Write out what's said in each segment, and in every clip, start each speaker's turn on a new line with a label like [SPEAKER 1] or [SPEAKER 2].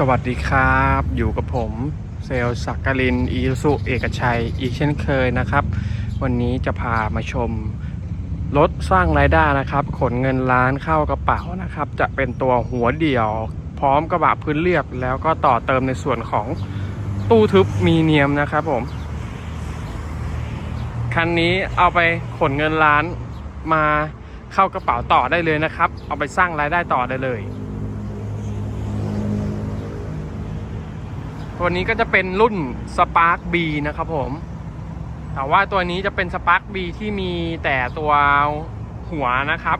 [SPEAKER 1] สวัสดีครับ อยู่กับผมเซลสักกลินอีสุเอกชัยอีกเช่นเคยนะครับ วันนี้จะพามาชมรถสร้างรายได้นะครับ ขนเงินล้านเข้ากระเป๋านะครับ จะเป็นตัวหัวเดี่ยว พร้อมกระบะพื้นเรียบ แล้วก็ต่อเติมในส่วนของตู้ทึบมีเนียมนะครับผม คันนี้เอาไปขนเงินล้านมาเข้ากระเป๋าต่อได้เลยนะครับ เอาไปสร้างรายได้ต่อได้เลย ตัวนี้ก็จะเป็นรุ่น Spark B นะครับผม แต่ว่าตัวนี้จะเป็น Spark B ที่มีแต่ตัวหัวนะครับ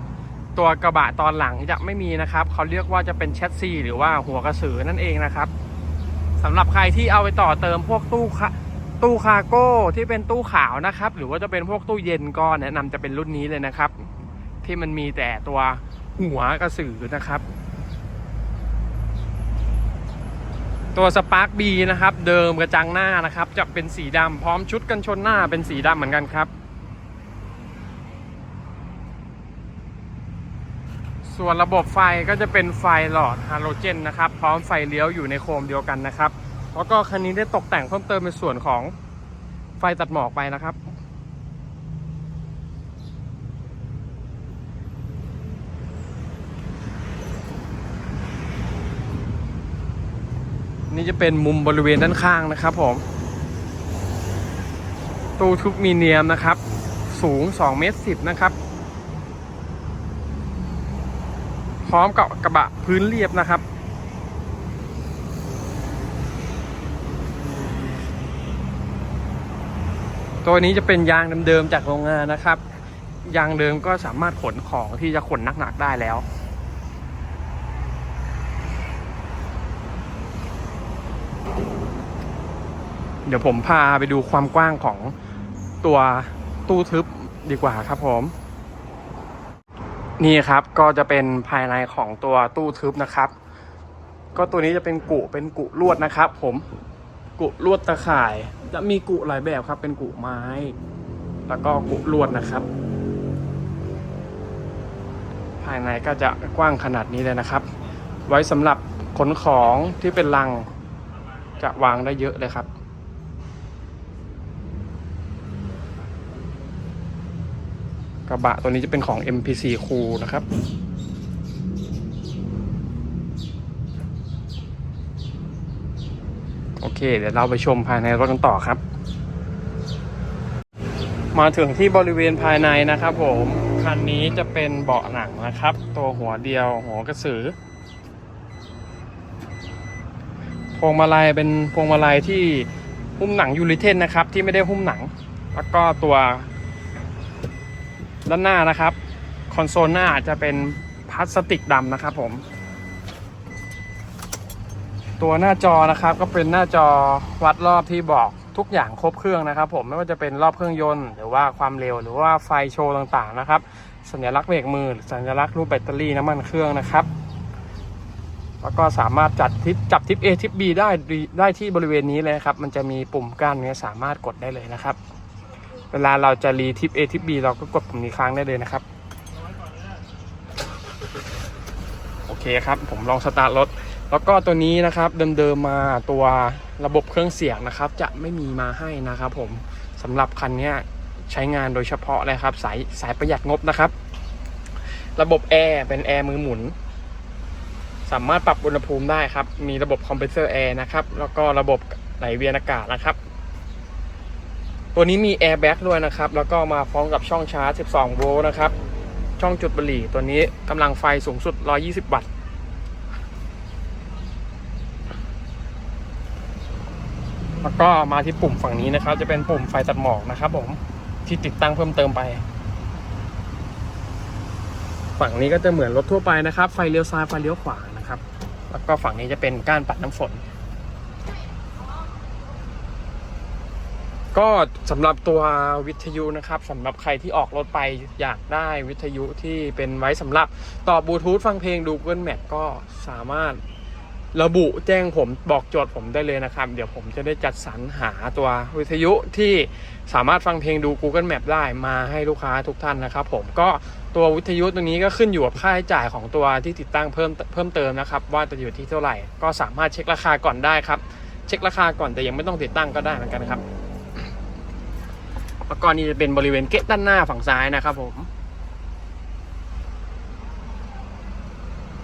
[SPEAKER 1] ตัวกระบะตอนหลังจะไม่มีนะครับ เขาเรียกว่าจะเป็นแชสซีหรือว่าหัวกระสือนั่นเองนะครับสำหรับใครที่เอาไปต่อเติมพวกตู้คาตู้คาร์โก้ที่เป็นตู้ขาวนะครับ หรือว่าจะเป็นพวกตู้เย็นก็แนะนำจะเป็นรุ่นนี้เลยนะครับ ที่มันมีแต่ตัวหัวกระสือนะครับ ตัวสปาร์คบีนะครับ เดิมกระจังหน้านะครับ จะเป็นสีดำพร้อมชุดกันชนหน้าเป็นสีดำเหมือนกันครับ ส่วนระบบไฟก็จะเป็นไฟหลอดฮาโลเจนนะครับ พร้อมไฟเลี้ยวอยู่ในโคมเดียวกันนะครับ แล้วก็คันนี้ได้ตกแต่งเพิ่มเติมในส่วนของไฟตัดหมอกไปนะครับ นี่จะเป็นมุมบริเวณด้านข้างนะครับผม ตู้ทุบมีเนียมนะครับ สูง2เมตร10นะครับ พร้อมกับกระบะพื้นเรียบนะครับตัวนี้จะเป็นยางเดิมๆจากโรงงานนะครับ ยางเดิมก็สามารถขนของที่จะขนหนักๆได้แล้ว เดี๋ยวผมพาไปดูความกว้างของตัวตู้ทึบดีกว่าครับผม นี่ครับก็จะเป็นภายในของตัวตู้ทึบนะครับ ก็ตัวนี้จะเป็นกุเป็นกุลวดนะครับ ผมกุลวดตะข่าย จะมีกุหลายแบบครับ เป็นกุไม้ แล้วก็กุลวดนะครับ ภายในก็จะกว้างขนาดนี้เลยนะครับ ไว้สำหรับขนของที่เป็นลังจะวางได้เยอะเลยครับ กระบะตัวนี้จะเป็นของ MPC คูนะครับ โอเค เดี๋ยวเราไปชมภายในรถกันต่อครับ มาถึงที่บริเวณภายในนะครับผม คันนี้จะเป็นเบาะหนังนะครับ ตัวหัวเดียวหัวกระสือ พวงมาลัยเป็นพวงมาลัยที่หุ้มหนังยูริเทนนะครับ ที่ไม่ได้หุ้มหนัง แล้วก็ตัว ด้านหน้านะครับ คอนโซลหน้าจะเป็นพลาสติกดำนะครับผม ตัวหน้าจอนะครับก็เป็นหน้าจอวัดรอบที่บอกทุกอย่างครบเครื่องนะครับ ผมไม่ว่าจะเป็นรอบเครื่องยนต์หรือว่าความเร็วหรือว่าไฟโชว์ต่างๆนะครับ สัญลักษณ์เบรกมือ สัญลักษณ์รูปแบตเตอรี่น้ำมันเครื่องนะครับแล้วก็สามารถจัดทิปจับทิป A ทิป B ได้ได้ที่บริเวณนี้เลยครับ มันจะมีปุ่มกั้นเนี้ยสามารถกดได้เลยนะครับ เวลาเราจะรีทิป A ทิป B เราก็กดปุ่มนี้ค้างได้เลยนะครับ โอเคครับ ผมลองสตาร์ทรถ แล้วก็ตัวนี้นะครับเดิมๆมาตัวระบบเครื่องเสียงนะครับ จะไม่มีมาให้นะครับ ผมสำหรับคันนี้ใช้งานโดยเฉพาะเลยครับ สายสายประหยัดงบนะครับ ระบบแอร์เป็นแอร์มือหมุน สามารถปรับอุณหภูมิได้ครับ มีระบบคอมเพรสเซอร์แอร์นะครับ แล้วก็ระบบไหลเวียนอากาศนะครับ ตัวนี้มีแอร์แบ็กด้วยนะครับ แล้วก็มาพร้อมกับช่องชาร์จ 12 โวลต์นะครับ ช่องจุดบุหรี่ตัวนี้กำลังไฟสูงสุด 120 วัตต์ แล้วก็มาที่ปุ่มฝั่งนี้นะครับ จะเป็นปุ่มไฟตัดหมอกนะครับผม ที่ติดตั้งเพิ่มเติมไป ฝั่งนี้ก็จะเหมือนรถทั่วไปนะครับ ไฟเลี้ยวซ้าย ไฟเลี้ยวขวานะครับ แล้วก็ฝั่งนี้จะเป็นก้านปัดน้ำฝน ก็สำหรับตัววิทยุนะครับสำหรับใครที่ออกรถไปอยากได้วิทยุที่เป็นไว้สำหรับต่อบลูทูธฟังเพลงดู Google Map ก็สามารถระบุแจ้งผมบอกโจทย์ผมได้เลยนะครับ เดี๋ยวผมจะได้จัดสรรหาตัววิทยุที่สามารถฟังเพลงดู Google Map ได้มาให้ลูกค้าทุกท่านนะครับผมก็ตัววิทยุตัวนี้ก็ขึ้นอยู่กับค่าใช้จ่ายของตัวที่ติดตั้งเพิ่มเพิ่มเติมนะครับ ว่าจะอยู่ที่เท่าไหร่ ก็สามารถเช็คราคาก่อนได้ครับ เช็คราคาก่อนแต่ยังไม่ต้องติดตั้งก็ได้เหมือนกันครับ แล้วก็นี่จะเป็นบริเวณเกะด้านหน้าฝั่งซ้ายนะครับผม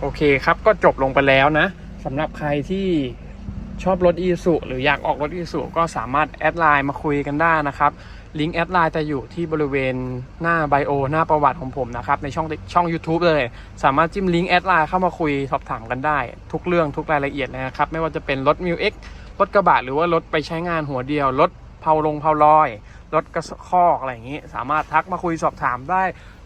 [SPEAKER 1] โอเคครับก็จบลงไปแล้วนะสำหรับใครที่ชอบรถอีสุหรืออยากออกรถอีสุก็สามารถแอดไลน์มาคุยกันได้นะครับลิงก์แอดไลน์จะอยู่ที่บริเวณหน้าไบโอหน้าประวัติของผมนะครับ ในช่องช่อง YouTube เลย สามารถจิ้มลิงก์แอดไลน์เข้ามาคุยสอบถามกันได้ ทุกเรื่องทุกรายละเอียดเลยนะครับ ไม่ว่าจะเป็นรถมิวเอ็กรถกระบะหรือว่ารถไปใช้งานหัวเดียว รถเผาลงเผาลอย รถกระคอกอะไรอย่างนี้ สามารถทักมาคุยสอบถามได้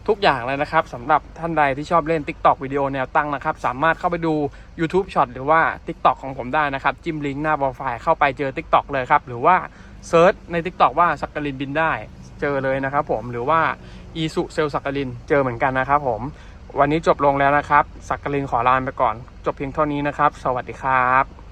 [SPEAKER 1] ทุกอย่างเลยนะครับสำหรับท่านใดที่ชอบเล่น TikTok วิดีโอแนวตั้งนะครับ สามารถเข้าไปดู YouTube Short หรือว่า TikTok ของผมได้นะครับ จิ้มลิงก์หน้าโปรไฟล์เข้าไปเจอ TikTok เลยครับ หรือว่าเซิร์ชใน TikTok ว่าสักกลินบินได้เจอเลยนะครับผมหรือว่าอีสุเซลสักกลินเจอเหมือนกันนะครับผม วันนี้จบลงแล้วนะครับสักกลินขอลาไปก่อน จบเพียงเท่านี้นะครับ สวัสดีครับ